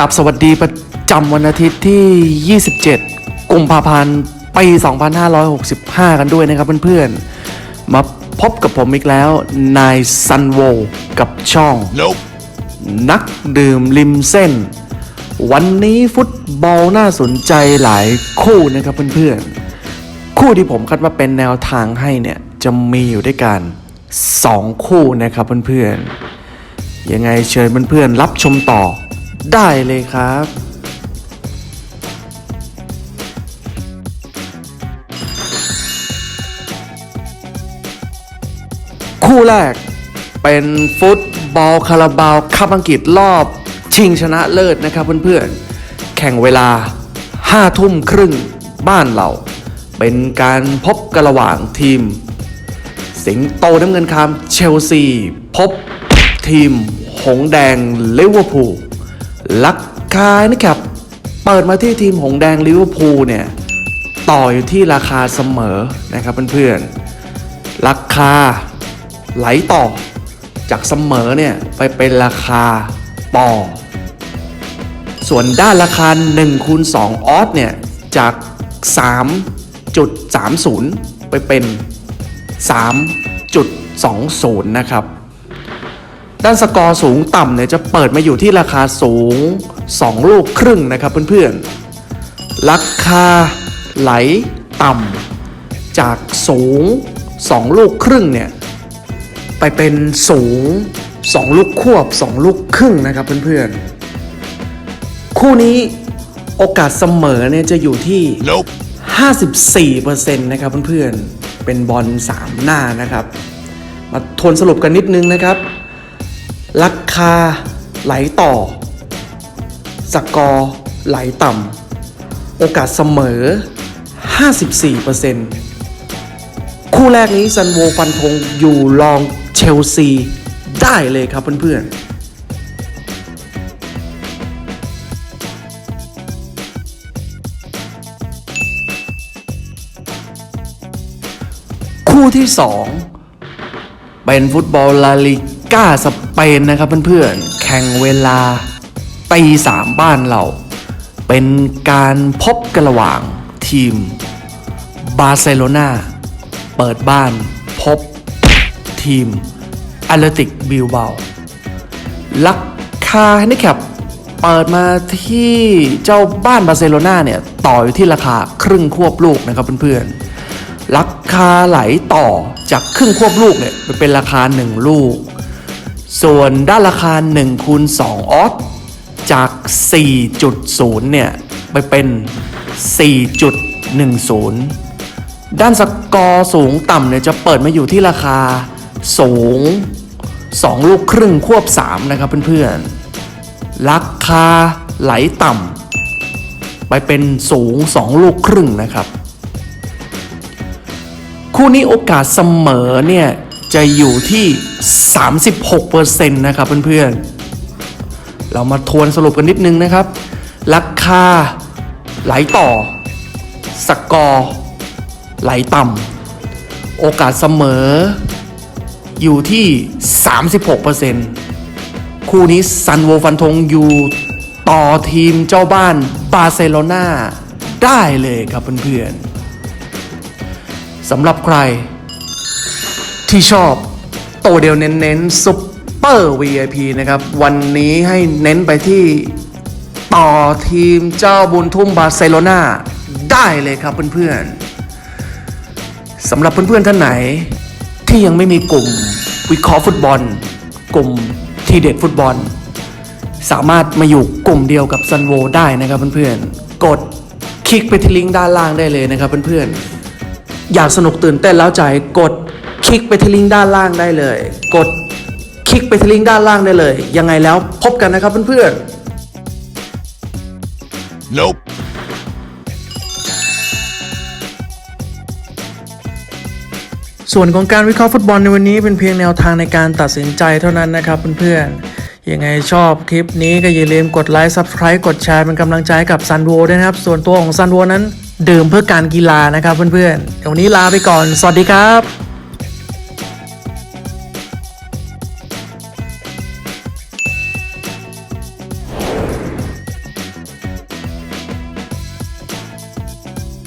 กับสวัสดีประจำวันอาทิตย์ที่ 27 กุมภาพันธ์ปี 2565 กันด้วยนะครับเพื่อนๆ มาพบกับผมอีกแล้วนายซันโวกับช่อง Nope. นักดื่มริมเส้น วันนี้ฟุตบอลน่าสนใจหลายคู่นะครับเพื่อนๆ คู่ที่ผมคัดว่าเป็นแนวทางให้เนี่ย จะมีอยู่ด้วยกัน 2 คู่นะครับเพื่อนๆ ยังไงเชิญเพื่อนๆรับชมต่อ ได้เลยครับ คู่แรกเป็นฟุตบอลคาราบาวคัพอังกฤษรอบ ชิงชนะเลิศนะครับเพื่อนๆ แข่งเวลา5ทุ่มครึ่งบ้านเรา เป็นการพบกันระหว่างทีม สิงโตน้ำเงินคามเชลซี พบทีม หงแดงลิเวอร์พูล ลักคานะครับ เปิดมาที่ทีมหงแดงลิเวอร์พูลเนี่ย ต่ออยู่ที่ราคาเสมอนะครับเพื่อนๆ ราคาไหลต่อจากเสมอเนี่ยไปเป็นราคาปอส่วนด้านราคา1คูณ2ออสเนี่ยจาก 3.30 ไปเป็น 3.20 นะครับ ด้านสกอร์สูงต่ำเนี่ยจะเปิดมาอยู่ที่ราคาสูง 2 ลูกครึ่งนะครับเพื่อนๆ ราคาไหลต่ำจากสูง 2 ลูกครึ่งเนี่ยไปเป็นสูง 2 ลูกควบ 2 ลูกครึ่งนะครับเพื่อนๆ คู่นี้โอกาสเสมอเนี่ยจะอยู่ที่ Nope. 54%นะครับเพื่อนๆ เป็นบอล3หน้านะครับ มาทวนสรุปกันนิดนึงนะครับ ราคาไหลต่อ สกอร์ไหลต่ำ โอกาสเสมอ 54%คู่แรกนี้ซันโวฟันธงอยู่รองเชลซีได้เลยครับเพื่อนๆคู่ที่ 2 เป็นฟุตบอลลาลิก กาสเปนนะครับเพื่อนๆ แข่งเวลาตีสามบ้านเรา เป็นการพบกันระหว่างทีมบาร์เซโลนาเปิดบ้านพบทีมอ t เลติกบิลเบาราคาแฮนดิแคปเปิดมาที่เจ้าบ้านบาร์เซโลนาเนี่ยต่ออยู่ที่ราคาครึ่งควบลูกนะครับเพื่อนๆราคาไหลต่อจากครึ่งควบลูกเนี่ยไปเป็นราคา 1 ลูก ส่วนด้านราคา1คูณ2ออสจาก 4.0 เนี่ย ไปเป็น 4.10 ด้านสกอร์สูงต่ำเนี่ยจะเปิดมาอยู่ที่ราคาสูง 2 ลูกครึ่งควบ 3 นะครับเพื่อนๆ ราคาไหลต่ำไปเป็นสูง 2 ลูกครึ่งนะครับ คู่นี้โอกาสเสมอเนี่ย จะอยู่ที่ 36%นะครับเพื่อนๆ เรามาทวนสรุปกันนิดนึงนะครับ ราคาไหลต่อ สกอร์ไหลต่ำ โอกาสเสมอ อยู่ที่ 36%คู่นี้ซันโวฟันธงอยู่ต่อทีมเจ้าบ้านบาร์เซโลนาได้เลยครับเพื่อนๆสำหรับใคร ที่ชอบตัวเดียวเน้นๆซุปเปอร์ VIP นะครับ วันนี้ให้เน้นไปที่ต่อทีมเจ้าบุญทุ่มบาร์เซโลนาได้เลยครับเพื่อนๆสำหรับเพื่อนๆท่านไหน ที่ยังไม่มีกลุ่มวิเคราะห์ฟุตบอล กลุ่มทีเด็ดฟุตบอล สามารถมาอยู่กลุ่มเดียวกับซันโวได้นะครับเพื่อนๆกดคลิกไปที่ลิงก์ด้านล่างได้เลยนะครับเพื่อนๆอยากสนุกตื่นเต้นแล้วใจกด คลิกไปที่ลิงก์ด้านล่างได้เลย กดคลิกไปที่ลิงก์ด้านล่างได้เลย ยังไงแล้วพบกันนะครับเพื่อนๆ Nope. ส่วนของการวิเคราะห์ฟุตบอลในวันนี้เป็นเพียงแนวทางในการตัดสินใจเท่านั้นนะครับเพื่อนๆ ยังไงชอบคลิปนี้ก็อย่าลืมกดไลค์ Subscribe กดแชร์เป็นกำลังใจให้กับซันโวด้วยนะครับ ส่วนตัวของซันโวนั้น ดื่มเพื่อการกีฬานะครับเพื่อนๆเดี๋ยววันนี้ลาไปก่อน สวัสดีครับ